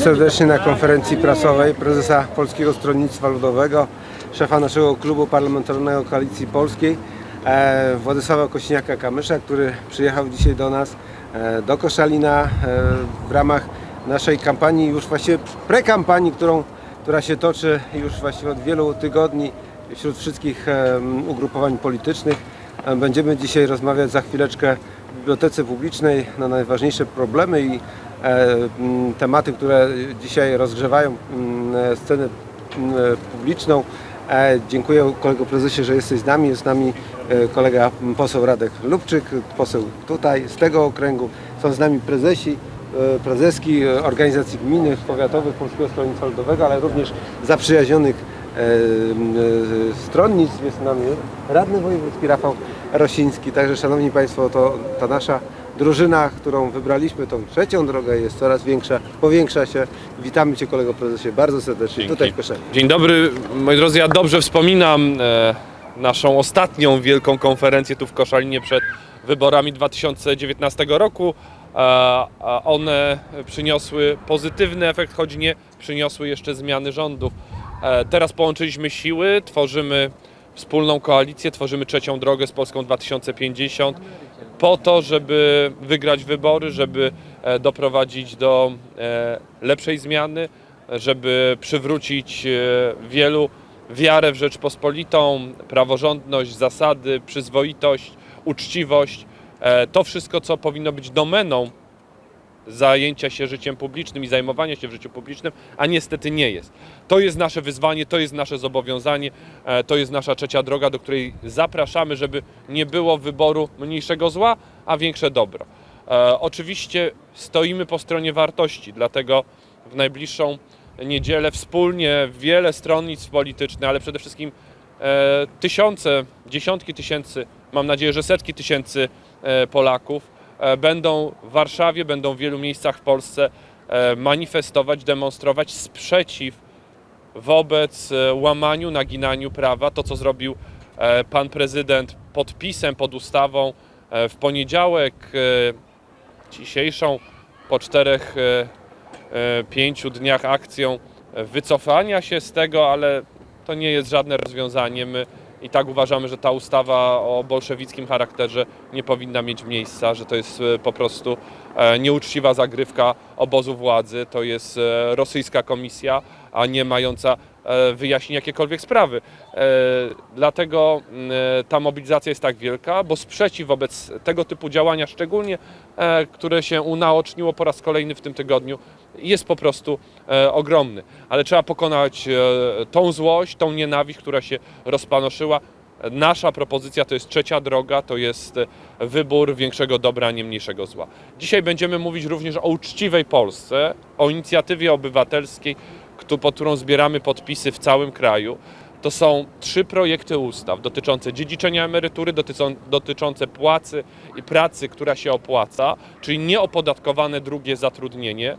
Serdecznie na konferencji prasowej prezesa Polskiego Stronnictwa Ludowego, szefa naszego klubu parlamentarnego Koalicji Polskiej, e, Władysława Kośniaka-Kamysza, który przyjechał dzisiaj do nas, e, do Koszalina e, w ramach naszej kampanii, już właściwie prekampanii, którą, która się toczy już właściwie od wielu tygodni wśród wszystkich ugrupowań politycznych. Będziemy dzisiaj rozmawiać za chwileczkę w Bibliotece Publicznej na najważniejsze problemy i tematy, które dzisiaj rozgrzewają m, e, scenę m, e, publiczną. E, Dziękuję kolego prezesie, że jesteś z nami. Jest z nami e, kolega poseł Radek Lubczyk, poseł tutaj z tego okręgu. Są z nami prezesi, e, prezeski e, organizacji gminnych, powiatowych Polskiego Stronnictwa Ludowego, ale również zaprzyjaźnionych e, e, stronnictw. Jest z nami radny wojewódzki Rafał Rosiński. Także szanowni Państwo, to ta nasza drużyna, którą wybraliśmy, tą trzecią drogę jest coraz większa, powiększa się. Witamy Cię kolego prezesie bardzo serdecznie Dzięki. tutaj w Koszalinie. Dzień dobry, moi drodzy, ja dobrze wspominam e, naszą ostatnią wielką konferencję tu w Koszalinie przed wyborami 2019 roku. E, a one przyniosły pozytywny efekt, choć nie przyniosły jeszcze zmiany rządów. E, teraz połączyliśmy siły, tworzymy wspólną koalicję, tworzymy trzecią drogę z Polską 2050 po to, żeby wygrać wybory, żeby e, doprowadzić do e, lepszej zmiany, żeby przywrócić e, wielu wiarę w Rzeczpospolitą, praworządność, zasady, przyzwoitość, uczciwość. To wszystko, co powinno być domeną zajęcia się życiem publicznym i zajmowania się w życiu publicznym, a niestety nie jest. To jest nasze wyzwanie, to jest nasze zobowiązanie, e, to jest nasza trzecia droga, do której zapraszamy, żeby nie było wyboru mniejszego zła, a większe dobro. E, Oczywiście stoimy po stronie wartości, dlatego w najbliższą niedzielę wspólnie wiele stronnictw politycznych, ale przede wszystkim e, tysiące, dziesiątki tysięcy, mam nadzieję, że setki tysięcy Polaków będą w Warszawie, będą w wielu miejscach w Polsce e, manifestować, demonstrować sprzeciw wobec e, łamaniu, naginaniu prawa. To, co zrobił e, pan prezydent podpisem pod ustawą e, w poniedziałek, e, dzisiejszą, po czterech, e, e, pięciu dniach akcją e, wycofania się z tego, ale to nie jest żadne rozwiązanie. My i tak uważamy, że ta ustawa o bolszewickim charakterze nie powinna mieć miejsca, że to jest e, po prostu e, nieuczciwa zagrywka obozu władzy, to jest e, rosyjska komisja, a nie mająca wyjaśnić jakiekolwiek sprawy. Dlatego mm, ta mobilizacja jest tak wielka, bo sprzeciw wobec tego typu działania, szczególnie które się unaoczniło po raz kolejny w tym tygodniu, jest po prostu e, ogromny. Ale trzeba pokonać e, tą złość, tą nienawiść, która się rozpanoszyła. Nasza propozycja to jest trzecia droga, to jest e, wybór większego dobra, nie mniejszego zła. Dzisiaj będziemy mówić również o uczciwej Polsce, o inicjatywie obywatelskiej, pod którą zbieramy podpisy w całym kraju. To są trzy projekty ustaw dotyczące dziedziczenia emerytury, dotyczą, dotyczące płacy i pracy, która się opłaca, czyli nieopodatkowane drugie zatrudnienie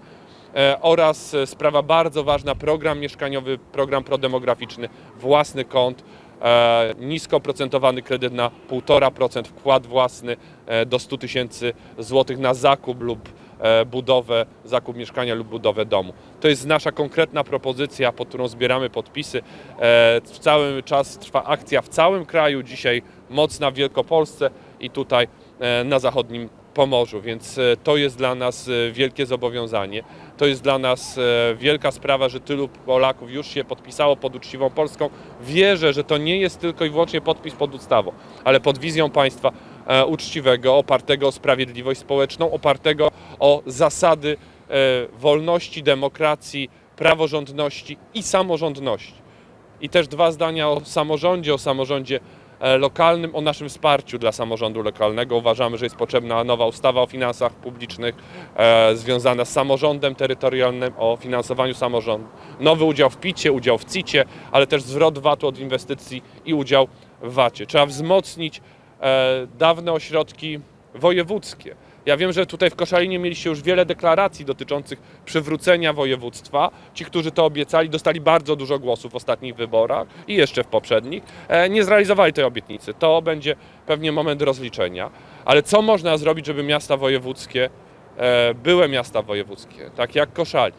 oraz e, sprawa bardzo ważna, program mieszkaniowy, program prodemograficzny, własny kąt, e, nisko oprocentowany kredyt na 1,5%, wkład własny e, do 100 tysięcy złotych na zakup lub e, budowę, zakup mieszkania lub budowę domu. To jest nasza konkretna propozycja, pod którą zbieramy podpisy. E, W cały czas trwa akcja w całym kraju, dzisiaj mocna w Wielkopolsce i tutaj e, na zachodnim Pomorzu, więc e, to jest dla nas e, wielkie zobowiązanie. To jest dla nas e, wielka sprawa, że tylu Polaków już się podpisało pod uczciwą Polską. Wierzę, że to nie jest tylko i wyłącznie podpis pod ustawą, ale pod wizją państwa uczciwego, opartego o sprawiedliwość społeczną, opartego o zasady wolności, demokracji, praworządności i samorządności. I też dwa zdania o samorządzie, o samorządzie lokalnym, o naszym wsparciu dla samorządu lokalnego. Uważamy, że jest potrzebna nowa ustawa o finansach publicznych e, związana z samorządem terytorialnym, o finansowaniu samorządu. Nowy udział w PIT-cie, udział w CIT-cie, ale też zwrot VAT-u od inwestycji i udział w VAT-cie. Trzeba wzmocnić e, dawne ośrodki wojewódzkie. Ja wiem, że tutaj w Koszalinie mieliście już wiele deklaracji dotyczących przywrócenia województwa. Ci, którzy to obiecali, dostali bardzo dużo głosów w ostatnich wyborach i jeszcze w poprzednich. E, Nie zrealizowali tej obietnicy. To będzie pewnie moment rozliczenia. Ale co można zrobić, żeby miasta wojewódzkie, e, były miasta wojewódzkie, tak jak Koszalin,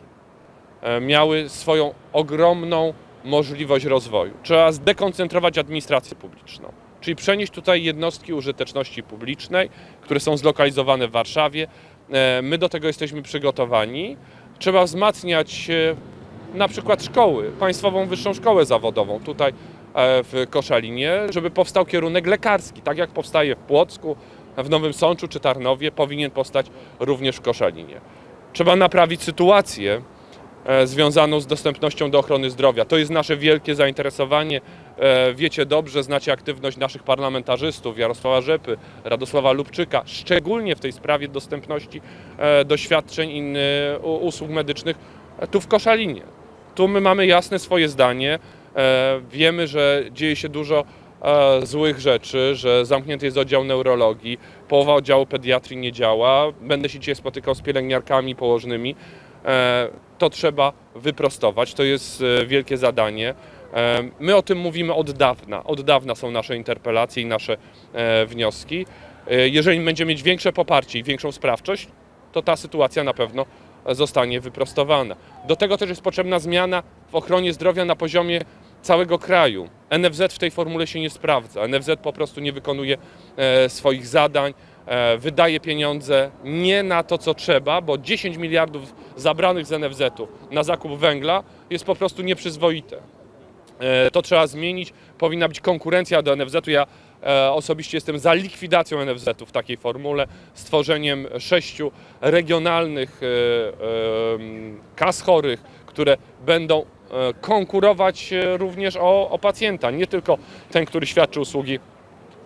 e, miały swoją ogromną możliwość rozwoju. Trzeba zdekoncentrować administrację publiczną, czyli przenieść tutaj jednostki użyteczności publicznej, które są zlokalizowane w Warszawie. E, My do tego jesteśmy przygotowani. Trzeba wzmacniać e, na przykład szkoły, Państwową Wyższą Szkołę Zawodową tutaj e, w Koszalinie, żeby powstał kierunek lekarski, tak jak powstaje w Płocku, w Nowym Sączu czy Tarnowie, powinien powstać również w Koszalinie. Trzeba naprawić sytuację związaną z dostępnością do ochrony zdrowia. To jest nasze wielkie zainteresowanie. E, Wiecie dobrze, znacie aktywność naszych parlamentarzystów, Jarosława Rzepy, Radosława Lubczyka, szczególnie w tej sprawie dostępności e, do świadczeń i e, usług medycznych e, tu w Koszalinie. Tu my mamy jasne swoje zdanie. E, Wiemy, że dzieje się dużo e, złych rzeczy, że zamknięty jest oddział neurologii, połowa oddziału pediatrii nie działa. Będę się dzisiaj spotykał z pielęgniarkami położnymi. E, To trzeba wyprostować, to jest e, wielkie zadanie. E, My o tym mówimy od dawna. Od dawna są nasze interpelacje i nasze wnioski. Jeżeli będziemy mieć większe poparcie i większą sprawczość, to ta sytuacja na pewno zostanie wyprostowana. Do tego też jest potrzebna zmiana w ochronie zdrowia na poziomie całego kraju. NFZ w tej formule się nie sprawdza. NFZ po prostu nie wykonuje swoich zadań, wydaje pieniądze nie na to, co trzeba, bo 10 miliardów zabranych z NFZ-u na zakup węgla jest po prostu nieprzyzwoite. E, To trzeba zmienić. Powinna być konkurencja do NFZ-u. Ja e, osobiście jestem za likwidacją NFZ-u w takiej formule, stworzeniem sześciu regionalnych e, e, kas chorych, które będą e, konkurować e, również o, o pacjenta. Nie tylko ten, który świadczy usługi,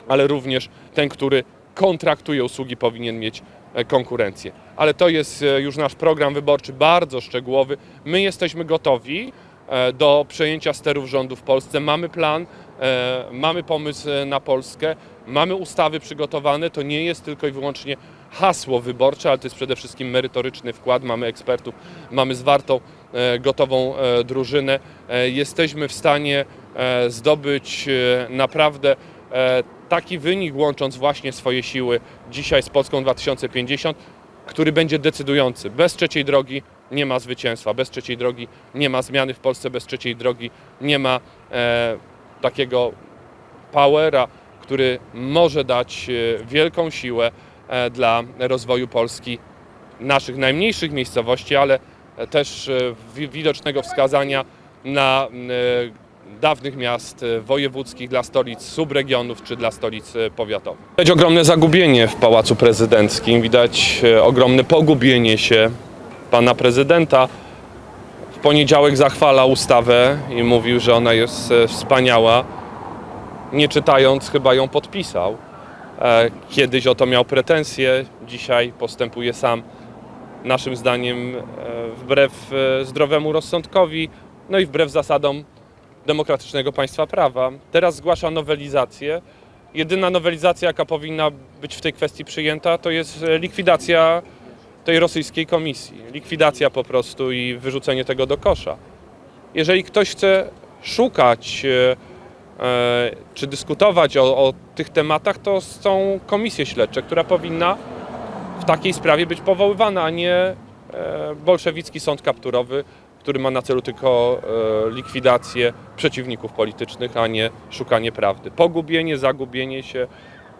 ale również ten, który kontraktuje usługi, powinien mieć e, konkurencję. Ale to jest e, już nasz program wyborczy bardzo szczegółowy. My jesteśmy gotowi e, do przejęcia sterów rządu w Polsce. Mamy plan, mamy pomysł na Polskę, mamy ustawy przygotowane. To nie jest tylko i wyłącznie hasło wyborcze, ale to jest przede wszystkim merytoryczny wkład. Mamy ekspertów, mamy zwartą, gotową drużynę. Jesteśmy w stanie zdobyć naprawdę taki wynik, łącząc właśnie swoje siły dzisiaj z Polską 2050, który będzie decydujący. Bez trzeciej drogi nie ma zwycięstwa, bez trzeciej drogi nie ma zmiany w Polsce, bez trzeciej drogi nie ma e, takiego powera, który może dać e, wielką siłę e, dla rozwoju Polski, naszych najmniejszych miejscowości, ale też e, wi- widocznego wskazania na dawnych miast e, wojewódzkich, dla stolic subregionów czy dla stolic e, powiatowych. Widać ogromne zagubienie w Pałacu Prezydenckim, widać e, ogromne pogubienie się pana prezydenta. W poniedziałek zachwala ustawę i mówił, że ona jest wspaniała. Nie czytając, chyba ją podpisał. Kiedyś o to miał pretensje, dzisiaj postępuje sam, naszym zdaniem, wbrew zdrowemu rozsądkowi, no i wbrew zasadom demokratycznego państwa prawa. Teraz zgłasza nowelizację. Jedyna nowelizacja, jaka powinna być w tej kwestii przyjęta, to jest e, likwidacja tej rosyjskiej komisji. Likwidacja po prostu i wyrzucenie tego do kosza. Jeżeli ktoś chce szukać e, e, czy dyskutować o, o tych tematach, to są komisje śledcze, która powinna w takiej sprawie być powoływana, a nie bolszewicki sąd kapturowy, który ma na celu tylko e, likwidację przeciwników politycznych, a nie szukanie prawdy. Pogubienie, zagubienie się,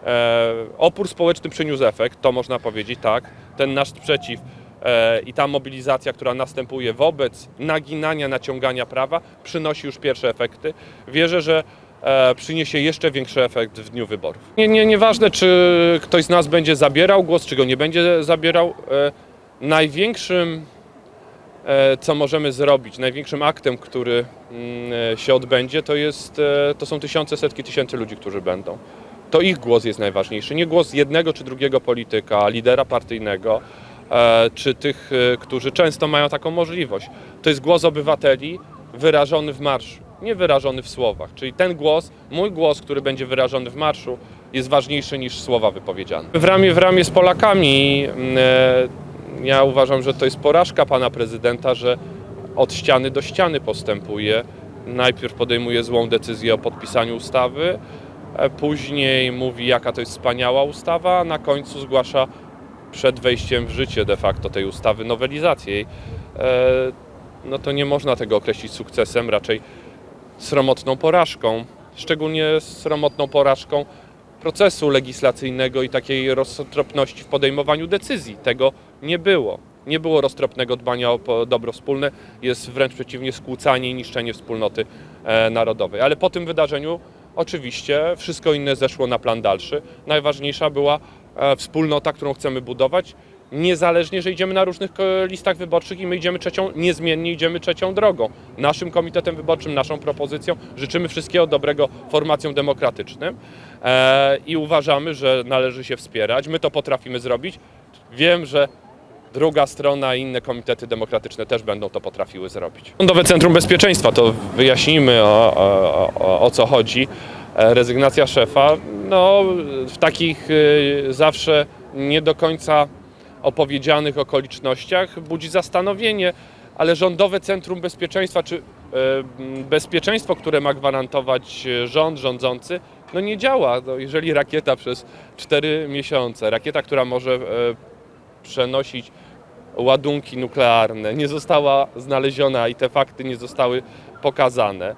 e, opór społeczny przyniósł efekt, to można powiedzieć, tak. Ten nasz sprzeciw e, i ta mobilizacja, która następuje wobec naginania, naciągania prawa, przynosi już pierwsze efekty. Wierzę, że przyniesie jeszcze większy efekt w dniu wyborów. Nie, nie, nieważne, czy ktoś z nas będzie zabierał głos, czy go nie będzie zabierał. Największym, co możemy zrobić, największym aktem, który mm, e, się odbędzie, to, jest, e, to są tysiące, setki tysięcy ludzi, którzy będą. To ich głos jest najważniejszy, nie głos jednego czy drugiego polityka, lidera partyjnego, e, czy tych, e, którzy często mają taką możliwość. To jest głos obywateli wyrażony w marszu, nie wyrażony w słowach. Czyli ten głos, mój głos, który będzie wyrażony w marszu, jest ważniejszy niż słowa wypowiedziane. W ramię w ramię z Polakami mm, e, ja uważam, że to jest porażka pana prezydenta, że od ściany do ściany postępuje. Najpierw podejmuje złą decyzję o podpisaniu ustawy, e, później mówi, jaka to jest wspaniała ustawa, a na końcu zgłasza przed wejściem w życie de facto tej ustawy nowelizację. E, no to nie można tego określić sukcesem, raczej sromotną porażką. Szczególnie sromotną porażką procesu legislacyjnego i takiej roztropności w podejmowaniu decyzji. Tego nie było. Nie było roztropnego dbania o dobro wspólne, jest wręcz przeciwnie skłócanie i niszczenie wspólnoty e, narodowej. Ale po tym wydarzeniu oczywiście wszystko inne zeszło na plan dalszy. Najważniejsza była e, wspólnota, którą chcemy budować, niezależnie, że idziemy na różnych ko- listach wyborczych i my idziemy trzecią, niezmiennie idziemy trzecią drogą. Naszym komitetem wyborczym, naszą propozycją życzymy wszystkiego dobrego formacjom demokratycznym e, i uważamy, że należy się wspierać. My to potrafimy zrobić. Wiem, że druga strona i inne komitety demokratyczne też będą to potrafiły zrobić. Rządowe Centrum Bezpieczeństwa, to wyjaśnijmy o, o, o, o co chodzi. E, Rezygnacja szefa, no w takich y, zawsze nie do końca opowiedzianych okolicznościach budzi zastanowienie, ale Rządowe Centrum Bezpieczeństwa, czy e, bezpieczeństwo, które ma gwarantować e, rząd, rządzący, no nie działa. No, jeżeli rakieta przez 4 miesiące, rakieta, która może e, przenosić ładunki nuklearne, nie została znaleziona i te fakty nie zostały pokazane,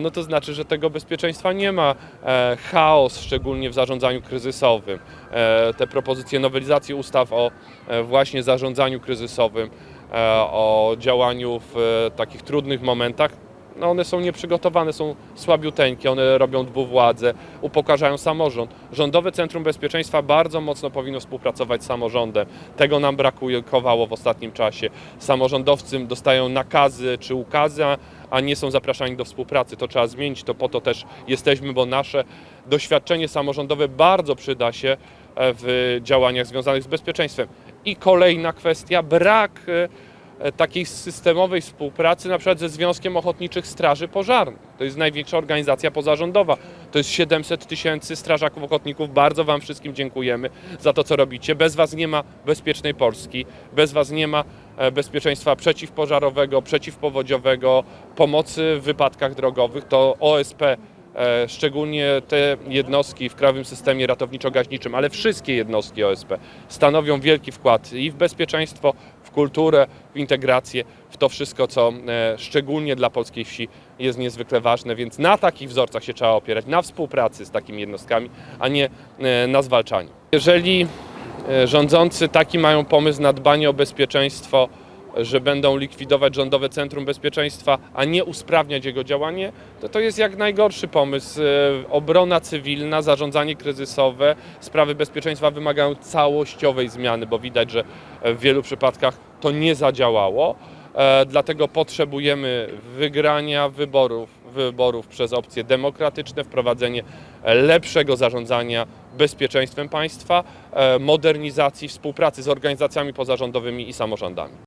no to znaczy, że tego bezpieczeństwa nie ma. E, Chaos, szczególnie w zarządzaniu kryzysowym, e, te propozycje nowelizacji ustaw o e, właśnie zarządzaniu kryzysowym, e, o działaniu w e, takich trudnych momentach, no one są nieprzygotowane, są słabiuteńkie, one robią dwuwładzę, upokarzają samorząd. Rządowe Centrum Bezpieczeństwa bardzo mocno powinno współpracować z samorządem. Tego nam brakuje, w ostatnim czasie. Samorządowcy dostają nakazy czy ukazy, a- nie są zapraszani do współpracy. To trzeba zmienić, to po to też jesteśmy, bo nasze doświadczenie samorządowe bardzo przyda się e, w działaniach związanych z bezpieczeństwem. I kolejna kwestia, brak e, takiej systemowej współpracy na przykład ze Związkiem Ochotniczych Straży Pożarnych. To jest największa organizacja pozarządowa. To jest 700 tysięcy strażaków ochotników. Bardzo Wam wszystkim dziękujemy za to, co robicie. Bez Was nie ma bezpiecznej Polski, bez Was nie ma e, bezpieczeństwa przeciwpożarowego, przeciwpowodziowego, pomocy w wypadkach drogowych. To OSP E, szczególnie te jednostki w Krajowym Systemie Ratowniczo-Gaśniczym, ale wszystkie jednostki OSP stanowią wielki wkład i w bezpieczeństwo, kulturę, w integrację, w to wszystko, co e, szczególnie dla polskiej wsi jest niezwykle ważne, więc na takich wzorcach się trzeba opierać, na współpracy z takimi jednostkami, a nie e, na zwalczaniu. Jeżeli e, rządzący taki mają pomysł na dbanie o bezpieczeństwo, że będą likwidować Rządowe Centrum Bezpieczeństwa, a nie usprawniać jego działanie, to to jest jak najgorszy pomysł. E, Obrona cywilna, zarządzanie kryzysowe, sprawy bezpieczeństwa wymagają całościowej zmiany, bo widać, że w wielu przypadkach to nie zadziałało. E, Dlatego potrzebujemy wygrania wyborów, wyborów przez opcje demokratyczne, wprowadzenie lepszego zarządzania bezpieczeństwem państwa, e, modernizacji współpracy z organizacjami pozarządowymi i samorządami.